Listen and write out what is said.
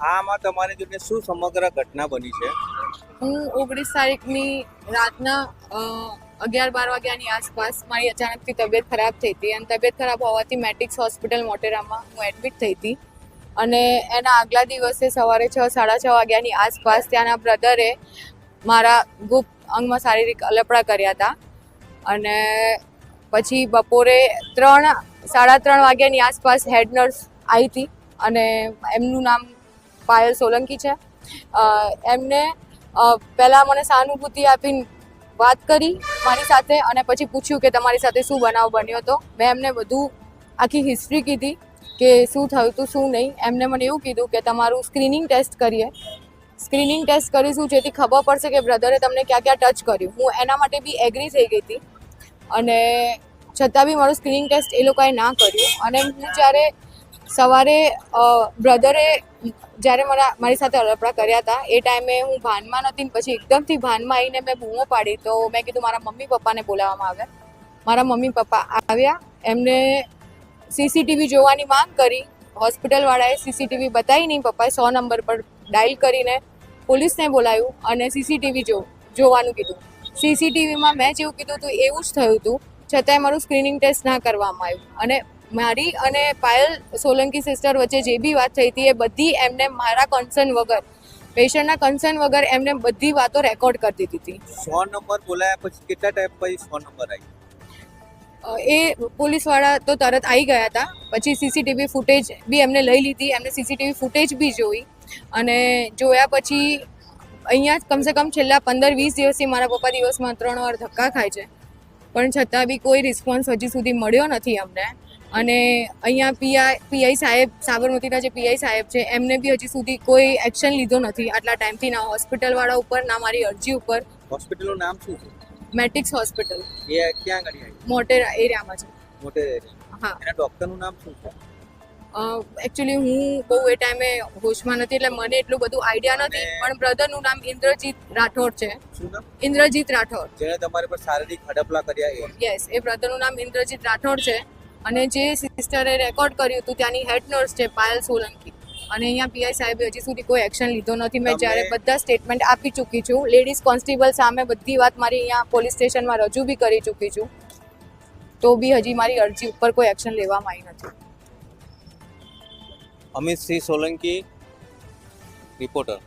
આમાં તમારી જોડે શું સમગ્ર ઘટના બની છે? હું ઓગણીસ તારીખની રાતના અગિયાર બાર વાગ્યાની આસપાસ મારી અચાનકથી તબિયત ખરાબ થઈ હતી. અને તબિયત ખરાબ હોવાથી મેટ્રિક્સ હોસ્પિટલ મોટેરામાં હું એડમિટ થઈ હતી. અને એના આગલા દિવસે સવારે છ, સાડા છ વાગ્યાની આસપાસ ત્યાંના બ્રધરે મારા ગુપ્ત અંગમાં શારીરિક અલપડા કર્યા હતા. અને પછી બપોરે ત્રણ, સાડા ત્રણ વાગ્યાની આસપાસ હેડ નર્સ આવી હતી. અને એમનું નામ પાયલ સોલંકી છે. એમને પહેલાં મને સહાનુભૂતિ આપીને વાત કરી મારી સાથે અને પછી પૂછ્યું કે તમારી સાથે શું બનાવ બન્યો હતો. મેં એમને બધું આખી હિસ્ટ્રી કીધી કે શું થયું હતું, શું નહીં. એમને મને એવું કીધું કે તમારું સ્ક્રીનિંગ ટેસ્ટ કરીએ. સ્ક્રીનિંગ ટેસ્ટ કરીશું જેથી ખબર પડશે કે બ્રધરે તમને ક્યાં ક્યાં ટચ કર્યું. હું એના માટે બી એગ્રી થઈ ગઈ હતી. અને છતાં બી મારું સ્ક્રીનિંગ ટેસ્ટ એ લોકોએ ના કર્યું. અને હું જ્યારે સવારે બ્રધરે જ્યારે મારા, મારી સાથે અલપડા કર્યા હતા, એ ટાઈમે હું ભાનમાં નથી ને પછી એકદમથી ભાનમાં આવીને મેં બૂમો પાડી તો મેં કીધું મારા મમ્મી પપ્પાને બોલાવવામાં આવે. મારા મમ્મી પપ્પા આવ્યા, એમને સીસીટીવી જોવાની માંગ કરી. હોસ્પિટલવાળાએ સીસીટીવી બતાવી નહીં પપ્પાએ, સો નંબર પર ડાયલ કરીને પોલીસને બોલાવ્યું અને સીસીટીવી જો, જોવાનું કીધું. સીસીટીવીમાં મેં જેવું કીધું હતું એવું જ થયું હતું છતાંય મારું સ્ક્રીનિંગ ટેસ્ટ ના કરવામાં આવ્યું. અને મારી અને પાયલ સોલંકી સિસ્ટર વચ્ચે જે બી વાત થઈ હતી એ બધી એમને મારા કન્સર્ન વગર પેશન્ટના કન્સર્ન વગર એમને બધી વાતો રેકોર્ડ કરી દીધી હતી. સો નંબર બોલાયા પછી કેટલા ટાઈમ પછી સો નંબર આવી એ પોલીસવાળા તો તરત આવી ગયા હતા. પછી સીસીટીવી ફૂટેજ બી એમને લઈ લીધી. એમને સીસીટીવી ફૂટેજ બી જોઈ. અને જોયા પછી અહીંયા કમસે કમ છેલ્લા પંદર વીસ દિવસથી મારા પપ્પા દિવસમાં ત્રણ વાર ધક્કા ખાય છે. પણ છતાં બી કોઈ રિસ્પોન્સ હજી સુધી મળ્યો નથી અમને. અને અહીંયા પીઆઈ પીઆઈ સાહેબ સાબરમતીના જે પીઆઈ સાહેબ છે એમને બી હજી સુધી કોઈ એક્શન લીધો નથી આટલા ટાઈમથી ના હોસ્પિટલવાળા ઉપર ના મારી અરજી ઉપર. હોસ્પિટલનું નામ શું છે? મેટ્રિક્સ હોસ્પિટલ એ ક્યાં આગળ મોટેરા એરિયામાં છે. મોટે હા. એના ડોક્ટરનું નામ શું છે? એકચ્યુઅલી હું બહુ એ ટાઈમે હોશમાં નથી એટલે મને એટલું બધું આઈડિયા નથી પણ બ્રધરનું નામ ઇન્દ્રજીત રાઠોડ છે. ઇન્દ્રજીત રાઠોડ. જેણે તમારી પર શારીરિક હડપલા કર્યા એ. યસ એ બ્રધરનું નામ ઇન્દ્રજીત રાઠોડ છે. અને જે સિસ્ટરે રેકોર્ડ કર્યું હતું ત્યાંની હેડ નર્સ છે પાયલ સોલંકી. અને અહીંયા પીઆઈ સાહેબે હજી સુધી કોઈ એક્શન લીધો નથી. મેં જ્યારે બધા સ્ટેટમેન્ટ આપી ચૂકી છું. લેડીઝ કોન્સ્ટેબલ સામે બધી વાત મારી અહીંયા પોલીસ સ્ટેશનમાં રજૂ બી કરી ચૂકી છું. તો બી હજી મારી અરજી ઉપર કોઈ એક્શન લેવામાં આવી નથી. અમિત સિંહ સોલંકી રિપોર્ટર